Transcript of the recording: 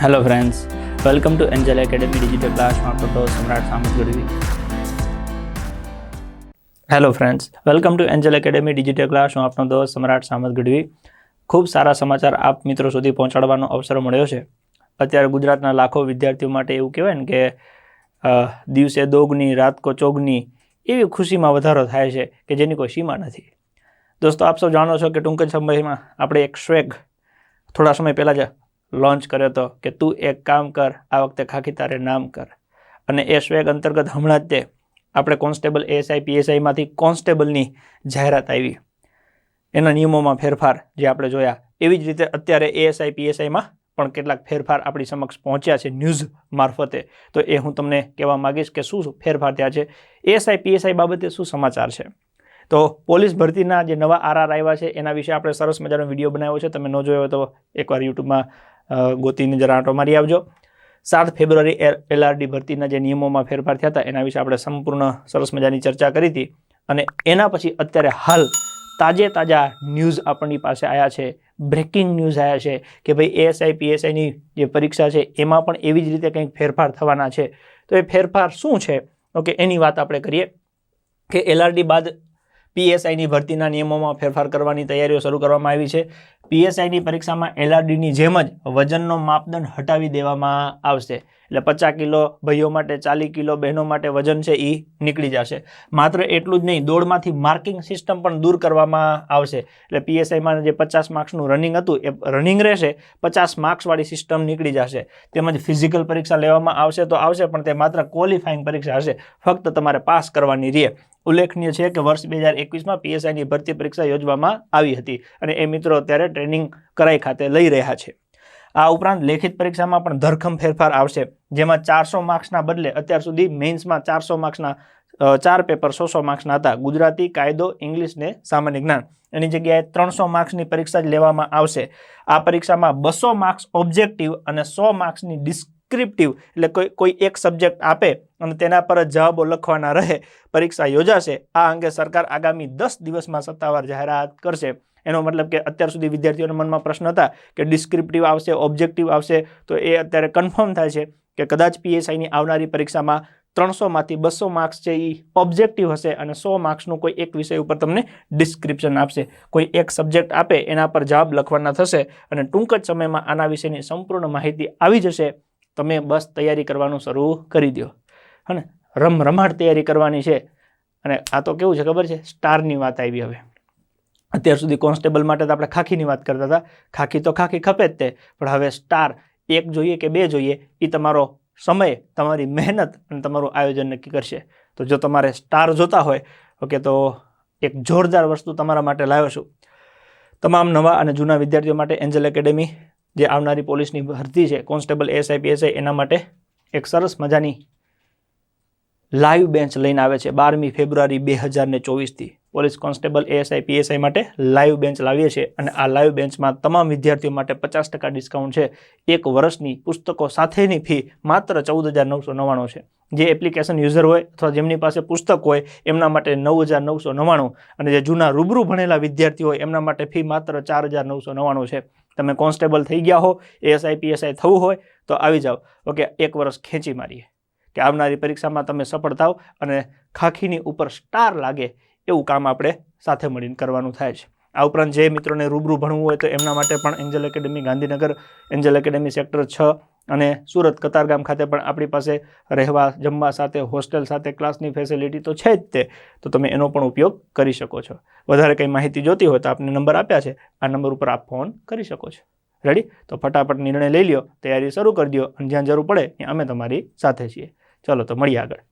Hello friends welcome to Angel Academy digital ક્લાસમાં આપણો તો Samrat Samat Gadhvi hello friends welcome to Angel Academy digital class હું આપનો દોસ્ત સમ્રાટ સામત ગઢવી ખૂબ સારા સમાચાર આપ મિત્રો સુધી પહોંચાડવાનો અવસર મળ્યો છે. અત્યારે ગુજરાતના લાખો વિદ્યાર્થીઓ માટે એવું કહેવાય ને કે દિવસે દોગની, રાત કો ચોગની એવી ખુશીમાં વધારો થાય છે કે જેની કોઈ સીમા નથી. દોસ્તો, આપ સૌ જાણો છો કે ટૂંક જ સમયમાં આપણે એક શ્વેગ થોડા સમય પહેલાં જ લોન્ચ કર્યો હતો કે તું એક કામ કર, આ વખતે ખાખી તારે નામ કર. અને એ સ્વેગ અંતર્ગત હમણાં જ તે આપણે કોન્સ્ટેબલ એએસઆઈ પીએસઆઈમાંથી કોન્સ્ટેબલની જાહેરાત આવી. એના નિયમોમાં ફેરફાર જે આપણે જોયા, એવી જ રીતે અત્યારે એએસઆઈ પીએસઆઈમાં પણ કેટલાક ફેરફાર આપણી સમક્ષ પહોંચ્યા છે ન્યૂઝ મારફતે. તો એ હું તમને કહેવા માગીશ કે શું ફેરફાર થયા છે? એએસઆઈ પીએસઆઈ બાબતે શું સમાચાર છે? તો પોલીસ ભરતીના જે નવા આરઆર આવ્યા છે, એના વિશે આપણે સરસ મજાનો વીડિયો બનાવ્યો છે. તમે ન જોયો તો એકવાર યુટ્યુબમાં ગોતીને જરા આંટો મારી આવજો. સાત ફેબ્રુઆરી એલઆરડી ભરતીના જે નિયમોમાં ફેરફાર થયા હતા, એના વિશે આપણે સંપૂર્ણ સરસ મજાની ચર્ચા કરી હતી. અને એના પછી અત્યારે હાલ તાજે તાજા ન્યૂઝ આપણી પાસે આવ્યા છે. બ્રેકિંગ ન્યૂઝ આવ્યા છે કે ભાઈ એએસઆઈ પીએસઆઈની જે પરીક્ષા છે, એમાં પણ એવી જ રીતે કંઈક ફેરફાર થવાના છે. તો એ ફેરફાર શું છે? ઓકે, એની વાત આપણે કરીએ કે એલઆરડી બાદ પીએસઆઈની ભરતીના નિયમોમાં ફેરફાર કરવાની તૈયારીઓ શરૂ કરવામાં આવી છે. પીએસઆઈની પરીક્ષામાં એલઆરડીની જેમ જ વજનનો માપદંડ હટાવી દેવામાં આવશે. એટલે પચાસ કિલો ભાઈઓ માટે, ચાલીસ કિલો બહેનો માટે વજન છે એ નીકળી જશે. માત્ર એટલું જ નહીં, દોડમાંથી માર્કિંગ સિસ્ટમ પણ દૂર કરવામાં આવશે. એટલે પીએસઆઈમાં જે પચાસ માર્ક્સનું રનિંગ હતું, એ રનિંગ રહેશે, પચાસ માર્ક્સવાળી સિસ્ટમ નીકળી જશે. તેમજ ફિઝિકલ પરીક્ષા લેવામાં આવશે તો આવશે, પણ તે માત્ર ક્વોલિફાઈંગ પરીક્ષા હશે. ફક્ત તમારે પાસ કરવાની રહે. ઉલ્લેખનીય છે કે વર્ષ બે હજાર એકવીસમાં પીએસઆઈની ભરતી પરીક્ષા યોજવામાં આવી હતી અને એ મિત્રો અત્યારે ટ્રેનિંગ કરાઈ ખાતે લઈ રહ્યા છે. આ ઉપરાંત લેખિત પરીક્ષામાં પણ ધરખમ ફેરફાર આવશે, જેમાં ચારસો માર્ક્સના બદલે અત્યાર સુધી મેઇન્સમાં ચારસો માર્ક્સના ચાર પેપર સો સો માર્ક્સના હતા. ગુજરાતી, કાયદો, ઇંગ્લિશ ને સામાન્ય જ્ઞાન. એની જગ્યાએ ત્રણસો માર્ક્સની પરીક્ષા જ લેવામાં આવશે. આ પરીક્ષામાં બસો માર્ક્સ ઓબ્જેક્ટિવ અને સો માર્ક્સની ડિસ્ક્રિપ્ટિવ એટલે કોઈ કોઈ એક સબ્જેક્ટ આપે અને તેના પર જ જવાબો લખવાના રહે, પરીક્ષા યોજાશે. આ અંગે સરકાર આગામી દસ દિવસમાં સત્તાવાર જાહેરાત કરશે. એનો મતલબ કે અત્યાર સુધી વિદ્યાર્થીઓના મનમાં પ્રશ્ન હતા કે ડિસ્ક્રિપ્ટિવ આવશે ઓબ્જેક્ટિવ આવશે, તો એ અત્યારે કન્ફર્મ થાય છે કે કદાચ પીએસઆઈની આવનારી પરીક્ષામાં ત્રણસોમાંથી બસો માર્ક્સ છે એ ઓબ્જેક્ટિવ હશે અને સો માર્ક્સનું કોઈ એક વિષય ઉપર તમને ડિસ્ક્રિપ્શન આપશે. કોઈ એક સબ્જેક્ટ આપે, એના પર જવાબ લખવાના થશે અને ટૂંક જ સમયમાં આના વિશેની સંપૂર્ણ માહિતી આવી જશે. તમે બસ તૈયારી કરવાનું શરૂ કરી દો હને? રમ રમાડ તૈયારી કરવાની છે. અને આ તો કેવું છે ખબર છે? સ્ટારની વાત આવી હવે. અત્યાર સુધી કોન્સ્ટેબલ માટે તો આપણે ખાખીની વાત કરતા હતા. ખાખી તો ખાખી ખપે જ તે. પણ હવે સ્ટાર એક જોઈએ કે બે જોઈએ એ તમારો સમય, તમારી મહેનત અને તમારું આયોજન નક્કી કરશે. તો જો તમારે સ્ટાર જોતા હોય, ઓકે, તો એક જોરદાર વસ્તુ તમારા માટે લાવ્યો છું. તમામ નવા અને જૂના વિદ્યાર્થીઓ માટે એન્જલ એકેડેમી જે આવનારી પોલીસની ભરતી છે, કોન્સ્ટેબલ એસઆઈ એના માટે એક સરસ મજાની લાઈવ બેન્ચ લઈને આવે છે બારમી ફેબ્રુઆરી બે હજાર ને ચોવીસથી. પોલીસ કોન્સ્ટેબલ એએસઆઈ પીએસઆઈ માટે લાઈવ બેન્ચ લાવીએ છીએ અને આ લાઈવ બેન્ચમાં તમામ વિદ્યાર્થીઓ માટે પચાસ ટકા ડિસ્કાઉન્ટ છે. એક વર્ષની પુસ્તકો સાથેની ફી માત્ર ચૌદ હજાર નવસો નવ્વાણું છે. જે એપ્લિકેશન યુઝર હોય અથવા જેમની પાસે પુસ્તક હોય, એમના માટે નવ હજાર નવસો નવ્વાણું અને જે જૂના રૂબરૂ ભણેલા વિદ્યાર્થીઓ હોય, એમના માટે ફી માત્ર ચાર હજાર નવસો નવ્વાણું છે. તમે કોન્સ્ટેબલ થઈ ગયા હો એએસઆઈ પીએસઆઈ થવું હોય, તો આવી જાઓ. ઓકે, એક વર્ષ ખેંચી મારીએ. કે આવનારી પરીક્ષામાં તમે સફળ થાવ અને ખાખીની ઉપર સ્ટાર લાગે એવું કામ આપણે સાથે મળીને કરવાનું થાય છે. આ ઉપરાંત જે મિત્રોને રૂબરૂ ભણવું હોય તો એમના માટે પણ Angel Academy Gandhinagar Angel Academy sector છ અને સુરત કતારગામ ખાતે પણ આપણી પાસે રહેવા, જમવા સાથે હોસ્ટેલ સાથે ક્લાસની ફેસિલિટી તો છે જ તે. તો તમે એનો પણ ઉપયોગ કરી શકો છો. વધારે કંઈ માહિતી જોતી હોય તો આપને નંબર આપ્યા છે. આ નંબર ઉપર આપ ફોન કરી શકો છો. રેડી તો ફટાફટ નિર્ણય લઈ લ્યો, તૈયારી શરૂ કરી દો અને જ્યાં જરૂર પડે ત્યાં અમે તમારી સાથે છીએ. ચલો તો મળીએ આગળ.